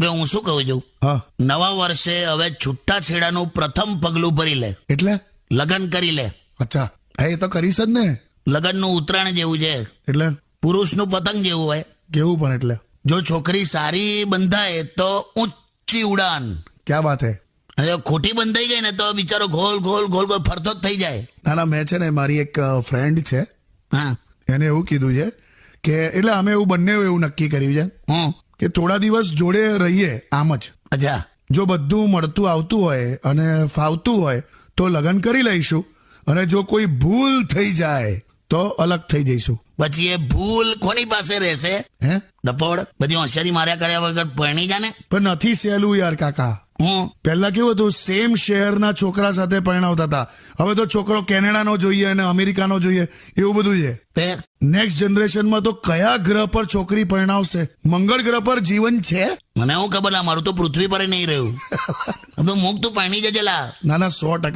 બે હું શું કહું છું? હા. નવા વર્ષે હવે છૂટા છેડાનું પ્રથમ પગલું ભરી લે. એટલે? લગ્ન કરી લે. અચ્છા. એ તો કરીશ જ ને. લગ્નનું ઉત્તરાયણ જેવું છે. એટલે? પુરુષનું પતંગ જેવું હોય. કેવું પણ એટલે? જો છોકરી સારી બંધાય તો ઊંચી ઉડાન. ક્યાં વાત હે? જો ખોટી બંધાઈ ગઈ ને તો બિચારો ગોલ ગોલ ગોલ ગોલ ફરતો જ થઈ જાય. ના ના મેં છે ને મારી એક ફ્રેન્ડ છે. હા. એને એવું કીધું છે કે એટલે અમે એવું બંને એવું નક્કી કર્યું છે. કે થોડા દિવસ જોડે રહીએ આમ જ. અચ્છા. જો બધું મળતું આવતું હોય અને ફાવતું હોય તો લગ્ન કરી લઈશું. અને જો કોઈ ભૂલ થઈ જાય તો અલગ થઈ જઈશું. પછી એ ભૂલ કોની પાસે રહેશે? હે? ડપોડ બધી હોશિયારી માર્યા કર્યા વગર પરણી જાને? પણ નથી સહેલું યાર કાકા. પહેલા કેવું હતું? સેમ શહેરના છોકરા સાથે પરણાવતા હતા. હવે તો છોકરો કેનેડાનો જોઈએ અને અમેરિકાનો જોઈએ. એવું બધું છે. નેક્સ્ટ જનરેશનમાં તો કયા ગ્રહ પર છોકરી પરણાવશે? મંગળ ગ્રહ પર જીવન છે? મને હું ખબર? ના મારું તો પૃથ્વી પર નહીં રહ્યું. તો મુક તું પરણી જજે ના ના સો ટકા